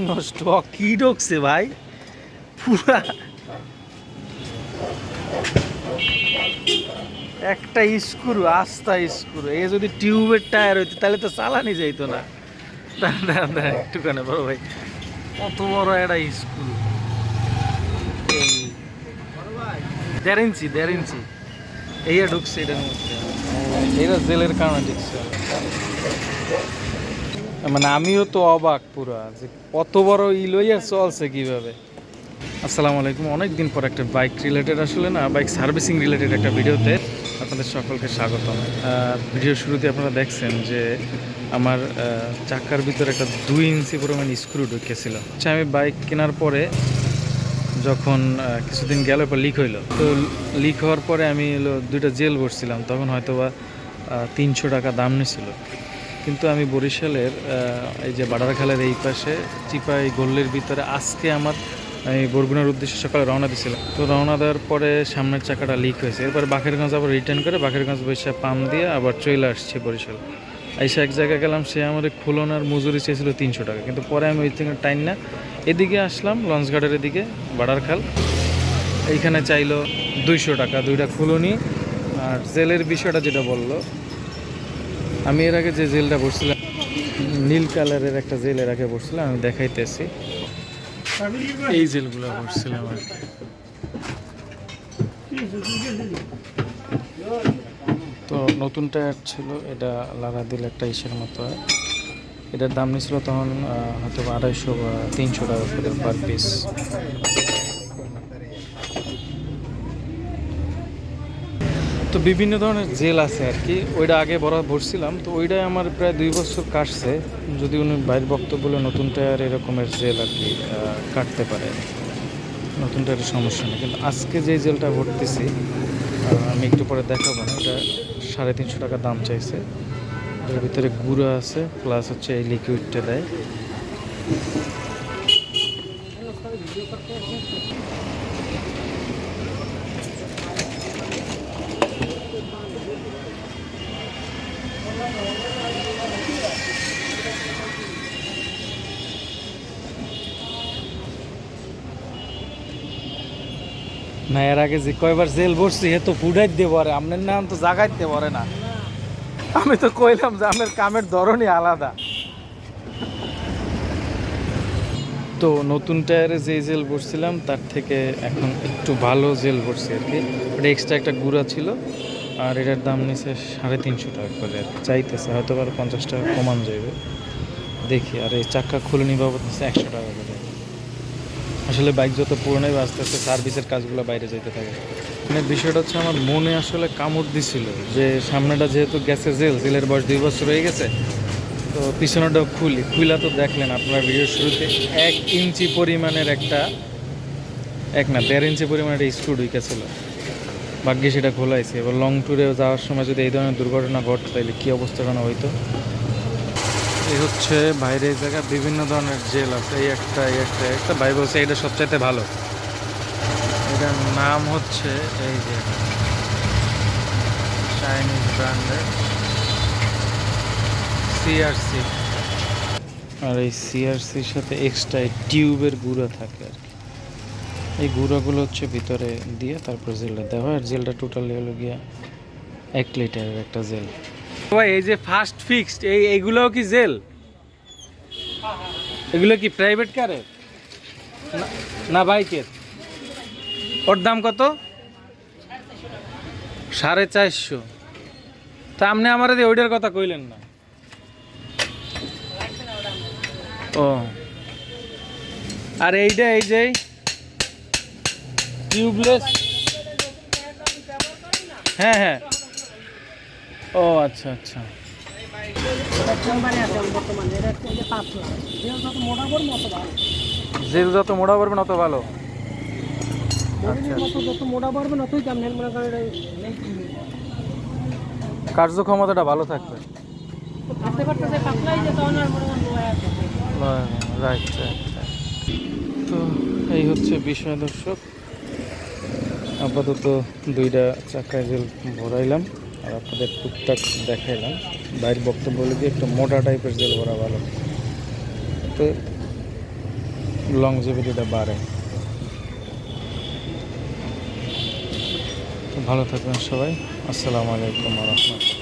নষ্ট কি ঢুকছে ভাই? পুরা একটা স্ক্রু, আস্তা স্ক্রু এই যদি টিউবের টায়ার হইতো, তাহলে তো চালানি যাইতো না। একটুখানি বড় ভাই, কত বড় একটা স্ক্রু। দেড় ইঞ্চি দেড় ইঞ্চি। এই ঢুকছে এটার মধ্যে। এটা জেলের কারণে ঢুকছে। মানে আমিও তো অবাক পুরা যে কত বড় ই লইয়া চলছে কীভাবে। আসসালামু আলাইকুম। অনেক দিন পর একটা বাইক রিলেটেড আসলে না বাইক সার্ভিসিং রিলেটেড একটা ভিডিওতে আপনাদের সকলকে স্বাগতম। ভিডিও শুরুতে আপনারা দেখছেন যে আমার চাকার ভিতরে একটা দুই ইঞ্চি পরিমাণ স্ক্রু ঢুকেছিল। আচ্ছা আমি বাইক কেনার পরে যখন কিছুদিন গেল পর লিক হইল। তো লিক হওয়ার পরে আমি দুইটা জেল বসছিলাম তখন হয়তো বা তিনশো টাকা দাম নিয়েছিল কিন্তু আমি বরিশালের এই যে বাডারখালের এই পাশে চিপাই গোল্লের ভিতরে আজকে আমার, আমি বরগুনার উদ্দেশ্যে সকালে রওনা দিয়েছিলাম তো রওনা দেওয়ার পরে সামনের চাকাটা লিক হয়েছে। এরপর বাকেরগঞ্জ আবার রিটার্ন করে বাকেরগঞ্জ বৈশা পাম দিয়ে আবার চলে আসছে বরিশাল। এসে এক জায়গায় গেলাম, সে আমাদের খুলনার মজুরি চেয়েছিল তিনশো টাকা। কিন্তু পরে আমি ওই থেকে টাইম না, এদিকে আসলাম, লঞ্চঘাটের এদিকে, বাডারখাল। এইখানে চাইলো দুইশো টাকা, দুইটা খুলনি। আর জেলের বিষয়টা যেটা বলল আমি এর আগে যে জেলটা পড়ছিলাম নীল কালারের একটা জেল এর আগে পড়ছিলাম আমি দেখাইতেছি। এই জেলগুলো পড়ছিলাম আর তো নতুন টায়ার ছিল, এটা লারা দিল একটা ইসের মতো। এটার দাম নিয়েছিল তখন হয়তো আড়াইশো বা তিনশো টাকা করে পার পিস তো বিভিন্ন ধরনের জেল আছে আর কি। ওইটা আগে বড় ভরছিলাম। তো ওইটাই আমার প্রায় দুই বছর কাটছে। যদি উনি বাইরের বক্তব্য নতুন টায়ার এরকমের জেল আর কি কাটতে পারে। নতুন টায়ারের সমস্যা নেই। কিন্তু আজকে যে জেলটা ভরতেছি আমি একটু পরে দেখাবো না। এটা সাড়ে তিনশো টাকা দাম চাইছে। এর ভিতরে গুঁড়ো আছে প্লাস হচ্ছে এই লিকুইডটা দেয়। না, এর আগে যে কয়বার জেল বসছি হে তো ফুডাই দিয়ে পারে। আপনার নাম তো জাগাইতে পারে না। আমি তো কইলাম যে আপনার কামের ধরনই আলাদা। তো নতুন টায়ারে যে জেল বসছিলাম, তার থেকে এখন একটু ভালো জেল বসছে আর কি। ওটা এক্সট্রা একটা গুঁড়া ছিল, আর এটার দাম নিছে সাড়ে তিনশো টাকা করে আর চাইতেছে হয়তো আরও পঞ্চাশ টাকা কমান যাবে দেখি, আর এই চাক্কা খুলে নিবা বলতেছে একশো টাকা করে। আসলে বাইক যত পুরনো হবে আস্তে আস্তে সার্ভিসের কাজগুলো বাইরে যেতে থাকে। মানে বিষয়টা হচ্ছে আমার মনে আসলে কামড় দিছিল যে সামনেটা যেহেতু গেছে জেল জেলের বয়স দুই বছর হয়ে গেছে, তো পিছনেটাও খুলি। খুলা তো দেখলেন আপনার ভিডিওর শুরুতে এক ইঞ্চি পরিমাণের একটা, এক না, দেড় ইঞ্চি পরিমাণের একটা স্ক্রু ঢুকেছিল ভাগ্যে সেটা খোলাইছে এবার লং ট্যুরে যাওয়ার সময় যদি এই ধরনের দুর্ঘটনা ঘটতো, তাহলে কী অবস্থাটা হইতো? এই হচ্ছে বাইরে এই জায়গায় বিভিন্ন ধরনের জেল আছে। এই একটা এই একটা একটা। ভাই বলছে এটা সবচাইতে ভালো। এটার নাম হচ্ছে এই যে চাইনিজ ব্র্যান্ডের সিআরসি আর এই সিআরসির সাথে এক্সট্রা টিউবের গুঁড়া থাকে আর কি। এই গুঁড়াগুলো হচ্ছে ভিতরে দিয়ে তারপর জেলটা দেওয়া হয়। আর জেলটা টোটালি হলো গিয়া এক লিটারের একটা জেল। ভাই, এই যে ফার্স্ট ফিক্সড এই এইগুলোও কি জেল? এগুলো কি প্রাইভেট কারের না- বাইকের ওর দাম কত? সাড়ে চারশো। তা আপনি আমার ওইটার কথা কইলেন না। ও। আর এইটা, এই যে টিউবলেস হ্যাঁ হ্যাঁ। ও আচ্ছা আচ্ছা। যেহেতু যত মোটা করব অত ভালো। জেল মনে করেন কার্যক্ষমতাটা ভালো থাকবে। রাইট রাইট তো এই হচ্ছে বিষয় দর্শক। আপাতত দুইটা চাকায় জেল ভরাইলাম। আর আপনাদের টুকটাক দেখাইলাম। বাইর বক্তব্য বলে দিয়ে একটু মোটা টাইপের জেল করা ভালো? তো লংজিভিটিটা বাড়ে। ভালো থাকবেন সবাই। আসসালামু আলাইকুম রহমতুল্লাহ।